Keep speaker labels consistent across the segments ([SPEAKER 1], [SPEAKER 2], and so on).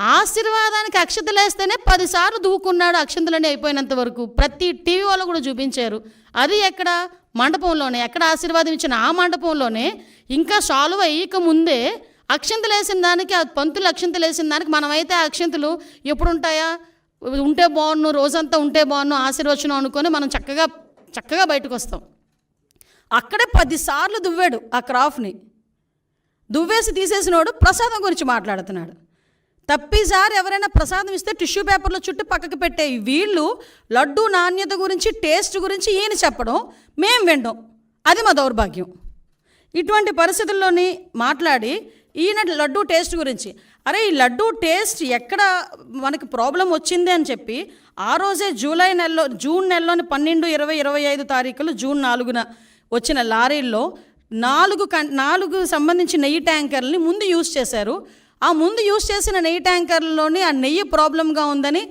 [SPEAKER 1] ఆశీర్వాదానికి అక్షతలేస్తేనే పదిసార్లు దూకున్నాడు అక్షంతలని అయిపోయినంత వరకు. ప్రతి టీవీ వాళ్ళు కూడా చూపించారు. అది ఎక్కడ? మండపంలోనే. ఎక్కడ ఆశీర్వాదం ఇచ్చిన ఆ మండపంలోనే. ఇంకా సాల్వ్ అయ్యక ముందే అక్షంతలేసిన దానికి ఆ పంతులు అక్షంతలేసిన దానికి మనమైతే ఆ అక్షంతలు ఎప్పుడు ఉంటాయా ఉంటే బాగున్ను రోజంతా ఉంటే బాగున్ను ఆశీర్వచనం అనుకొని మనం చక్కగా చక్కగా బయటకు వస్తాం అక్కడే పదిసార్లు దువ్వాడు ఆ క్రాఫ్ని దువ్వేసి తీసేసినోడు ప్రసాదం గురించి మాట్లాడుతున్నాడు. తప్పిసారి ఎవరైనా ప్రసాదం ఇస్తే టిష్యూ పేపర్లో చుట్టూ పక్కకి పెట్టే వీళ్ళు లడ్డు నాణ్యత గురించి టేస్ట్ గురించి ఈయన చెప్పడం మేం వినడం అది మా దౌర్భాగ్యం. ఇటువంటి పరిస్థితుల్లోని మాట్లాడి ఈయన లడ్డు టేస్ట్ గురించి అరే ఈ లడ్డు టేస్ట్ ఎక్కడ మనకి ప్రాబ్లం వచ్చింది అని చెప్పి ఆ రోజే జూలై నెలలో జూన్ నెలలోని పన్నెండు ఇరవై ఇరవై ఐదు తారీఖులు జూన్ నాలుగున వచ్చిన లారీల్లో నాలుగు కం నాలుగు సంబంధించి నెయ్యి ట్యాంకర్ని ముందు యూజ్ చేశారు. ఆ ముందు యూజ్ చేసిన నెయ్యి ట్యాంకర్లలోని ఆ నెయ్యి ప్రాబ్లంగా ఉందని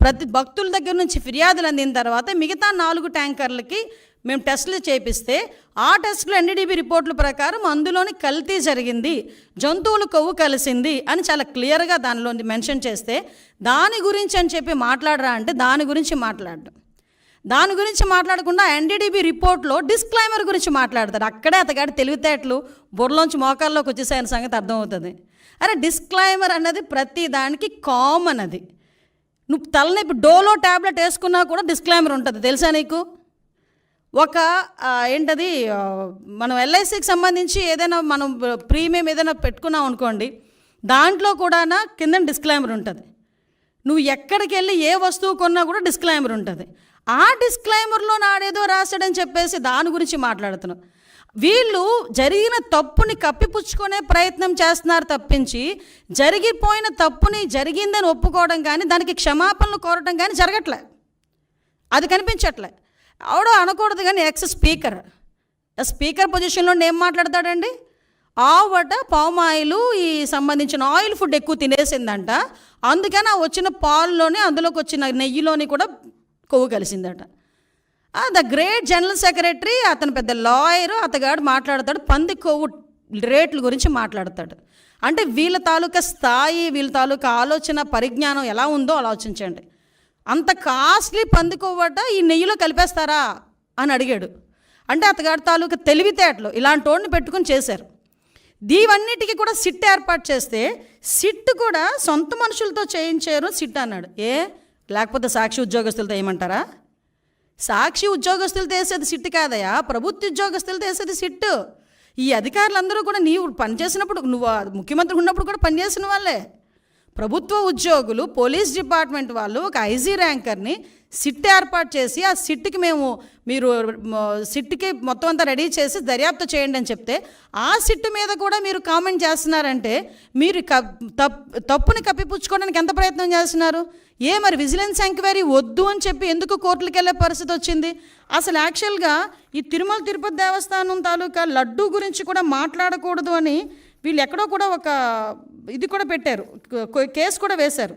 [SPEAKER 1] ప్రతి భక్తుల దగ్గర నుంచి ఫిర్యాదులు అందిన తర్వాత మిగతా నాలుగు ట్యాంకర్లకి మేము టెస్టులు చేపిస్తే ఆ టెస్టులు ఎన్డీడీబీ రిపోర్టుల ప్రకారం అందులోని కల్తీ జరిగింది జంతువులు కొవ్వు కలిసింది అని చాలా క్లియర్గా దానిలో మెన్షన్ చేస్తే దాని గురించి అని చెప్పి మాట్లాడరా అంటే దాని గురించి మాట్లాడడం. దాని గురించి మాట్లాడకుండా ఎన్డీడీబీ రిపోర్ట్లో డిస్క్లైమర్ గురించి మాట్లాడతారు అక్కడే అతగాడి తెలివితేటలు బుర్రలోంచి మోకాల్లోకి వచ్చేసాయన సంగతి అర్థమవుతుంది. అరే డిస్క్లైమర్ అన్నది ప్రతి దానికి కామన్ అది. నువ్వు తలనొప్పి డోలో ట్యాబ్లెట్ వేసుకున్నా కూడా డిస్క్లైమర్ ఉంటుంది. తెలుసా నీకు? ఒక ఏంటది మనం ఎల్ఐసికి సంబంధించి ఏదైనా మనం ప్రీమియం ఏదైనా పెట్టుకున్నాం అనుకోండి దాంట్లో కూడా కింద డిస్క్లైమర్ ఉంటుంది. నువ్వు ఎక్కడికి వెళ్ళి ఏ వస్తువు కొన్నా కూడా డిస్క్లైమర్ ఉంటుంది. ఆ డిస్క్లైమర్లో నాడేదో రాశాడని చెప్పేసి దాని గురించి మాట్లాడుతున్నాను వీళ్ళు జరిగిన తప్పుని కప్పిపుచ్చుకునే ప్రయత్నం చేస్తున్నారు తప్పించి జరిగిపోయిన తప్పుని జరిగిందని ఒప్పుకోవడం కానీ దానికి క్షమాపణలు కోరడం కానీ జరగట్లే. అది కనిపించట్లే. ఆవిడ అనకూడదు కానీ ఎక్స్ స్పీకర్ స్పీకర్ పొజిషన్లో ఏం మాట్లాడతాడండి? ఆవట పామ్ ఆయిల్ ఈ సంబంధించిన ఆయిల్ ఫుడ్ ఎక్కువ తినేసిందంట. అందుకని ఆ వచ్చిన పాల్లోనే అందులోకి వచ్చిన నెయ్యిలోని కూడా కొవ్వు కలిసిందట. ద గ్రేట్ జనరల్ సెక్రటరీ అతను పెద్ద లాయరు అతగాడు మాట్లాడతాడు పంది కొవ్వు రేట్ల గురించి మాట్లాడతాడు. అంటే వీళ్ళ తాలూకా స్థాయి వీళ్ళ తాలూకా ఆలోచన పరిజ్ఞానం ఎలా ఉందో ఆలోచించండి. అంత కాస్ట్లీ పంది కొవ్వట ఈ నెయ్యిలో కలిపేస్తారా అని అడిగాడు. అంటే అతగాడి తాలూకా తెలివితేటలు ఇలాంటి వాడిని పెట్టుకుని చేశారు. దీవన్నిటికీ కూడా సిట్ ఏర్పాటు చేస్తే సిట్ కూడా సొంత మనుషులతో చేయించారు సిట్ అన్నాడు. ఏ? లేకపోతే సాక్షి ఉద్యోగస్తులతో ఏమంటారా? సాక్షి ఉద్యోగస్తులు వేసేది సిట్ కాదయా ప్రభుత్వ ఉద్యోగస్తులు చేసేది సిట్టు. ఈ అధికారులందరూ కూడా నీవు పనిచేసినప్పుడు నువ్వు ముఖ్యమంత్రి ఉన్నప్పుడు కూడా పనిచేసిన వాళ్ళే. ప్రభుత్వ ఉద్యోగులు పోలీస్ డిపార్ట్మెంట్ వాళ్ళు ఒక ఐజీ ర్యాంకర్ని సిట్ ఏర్పాటు చేసి ఆ సిట్కి మేము మీరు సిట్కి మొత్తం అంతా రెడీ చేసి దర్యాప్తు చేయండి అని చెప్తే ఆ సిట్ మీద కూడా మీరు కామెంట్ చేస్తున్నారంటే మీరు క తప్పుని కప్పిపుచ్చుకోవడానికి ఎంత ప్రయత్నం చేస్తున్నారు? ఏ మరి విజిలెన్స్ ఎంక్వైరీ వద్దు అని చెప్పి ఎందుకు కోర్టులకు వెళ్ళే పరిస్థితి వచ్చింది? అసలు యాక్చువల్గా ఈ తిరుమల తిరుపతి దేవస్థానం తాలూకా లడ్డు గురించి కూడా మాట్లాడకూడదు అని వీళ్ళు ఎక్కడో కూడా ఒక ఇది కూడా పెట్టారు కేసు కూడా వేశారు.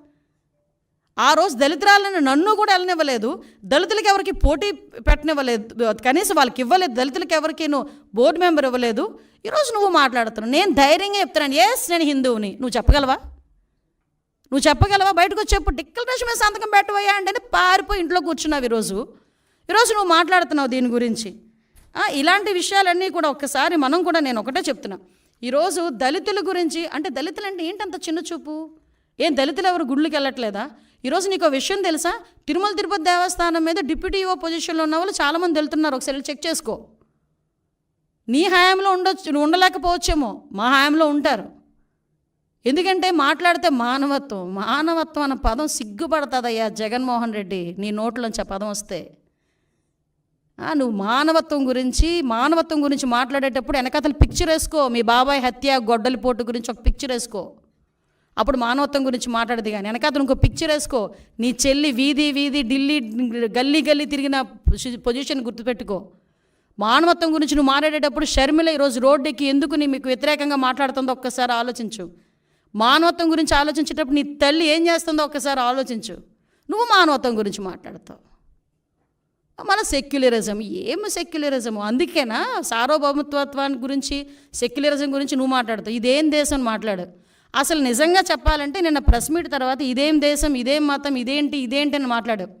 [SPEAKER 1] ఆ రోజు దళితురాలను నన్ను కూడా వెళ్ళనివ్వలేదు. దళితులకి ఎవరికి పోటీ పెట్టనివ్వలేదు. కనీసం వాళ్ళకి ఇవ్వలేదు. దళితులకి ఎవరికి నువ్వు బోర్డు మెంబర్ ఇవ్వలేదు. ఈరోజు నువ్వు మాట్లాడుతున్నావు. నేను ధైర్యంగా చెప్తున్నాను. ఎస్ నేను హిందువుని. నువ్వు చెప్పగలవా? నువ్వు చెప్పగలవా? బయటకు వచ్చేప్పుడు డిక్లరేషన్ మీద సంతకం పెట్టవయ్యా అంటే పారిపోయి ఇంట్లో కూర్చున్నావు ఈరోజు. ఈరోజు నువ్వు మాట్లాడుతున్నావు దీని గురించి. ఇలాంటి విషయాలన్నీ కూడా ఒక్కసారి మనం కూడా నేను ఒకటే చెప్తున్నా. ఈరోజు దళితుల గురించి అంటే దళితులు అంటే ఏంటంత చిన్న చూపు ఏం దళితులు ఎవరు గుళ్ళకి వెళ్ళట్లేదా? ఈరోజు నీకు ఒక విషయం తెలుసా? తిరుమల తిరుపతి దేవస్థానం మీద డిప్యూటీ ఓ పొజిషన్లో ఉన్న వాళ్ళు చాలామంది వెళ్తున్నారు. ఒకసారి చెక్ చేసుకో. నీ హయాంలో ఉండొచ్చు నువ్వు ఉండలేకపోవచ్చేమో. మా హయాంలో ఉంటారు. ఎందుకంటే మాట్లాడితే మానవత్వం మానవత్వం అన్న పదం సిగ్గుపడుతుందయ్యా జగన్మోహన్ రెడ్డి. నీ నోట్లోంచి ఆ పదం వస్తే. నువ్వు మానవత్వం గురించి మానవత్వం గురించి మాట్లాడేటప్పుడు వెనకతలు పిక్చర్ వేసుకో. మీ బాబాయ్ హత్య గొడ్డలిపోటు గురించి ఒక పిక్చర్ వేసుకో. అప్పుడు మానవత్వం గురించి మాట్లాడదు కానీ వెనకతను ఇంకో పిక్చర్ వేసుకో. నీ చెల్లి వీధి వీధి ఢిల్లీ గల్లీ గల్లీ తిరిగిన పొజిషన్ గుర్తుపెట్టుకో. మానవత్వం గురించి నువ్వు మాట్లాడేటప్పుడు షర్మిల ఈరోజు రోడ్డుకి ఎందుకు నీ మీకు వ్యతిరేకంగా మాట్లాడుతుందో ఒక్కసారి ఆలోచించు. మానవత్వం గురించి ఆలోచించేటప్పుడు నీ తల్లి ఏం చేస్తుందో ఒక్కసారి ఆలోచించు. నువ్వు మానవత్వం గురించి మాట్లాడతావు. మన సెక్యులరిజం ఏమి సెక్యులరిజం అందుకేనా సార్వభౌమత్వాన్ని గురించి సెక్యులరిజం గురించి నువ్వు మాట్లాడతావు. ఇదేం దేశం అని మాట్లాడు. అసలు నిజంగా చెప్పాలంటే నిన్న ప్రెస్ మీట్ తర్వాత ఇదేం దేశం ఇదేం మతం ఇదేంటి ఇదేంటి అని మాట్లాడావు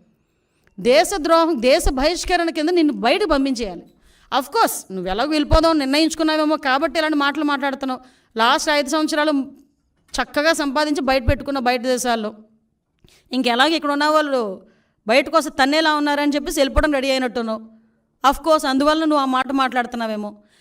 [SPEAKER 1] దేశద్రోహం దేశ బహిష్కరణ కింద నిన్ను బయట పంపించేయాలి. అఫ్ కోర్స్ నువ్వు ఎలాగో వెళ్ళిపోదావు నిర్ణయించుకున్నావేమో కాబట్టి ఇలాంటి మాటలు మాట్లాడుతున్నావు. లాస్ట్ ఐదు సంవత్సరాలు చక్కగా సంపాదించి బయట పెట్టుకున్న బయట దేశాల్లో. ఇంకెలాగ ఇక్కడ ఉన్న వాళ్ళు బయటకు వస్తే తన్నేలా ఉన్నారని చెప్పేసి వెళ్ళిపోవడం రెడీ అయినట్టున్నావు. అఫ్ కోర్స్ అందువల్ల నువ్వు ఆ మాట మాట్లాడుతున్నావేమో.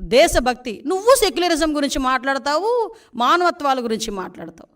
[SPEAKER 1] దేశభక్తి. నువ్వు సెక్యులరిజం గురించి మాట్లాడతావు మానవత్వాల గురించి మాట్లాడతావు.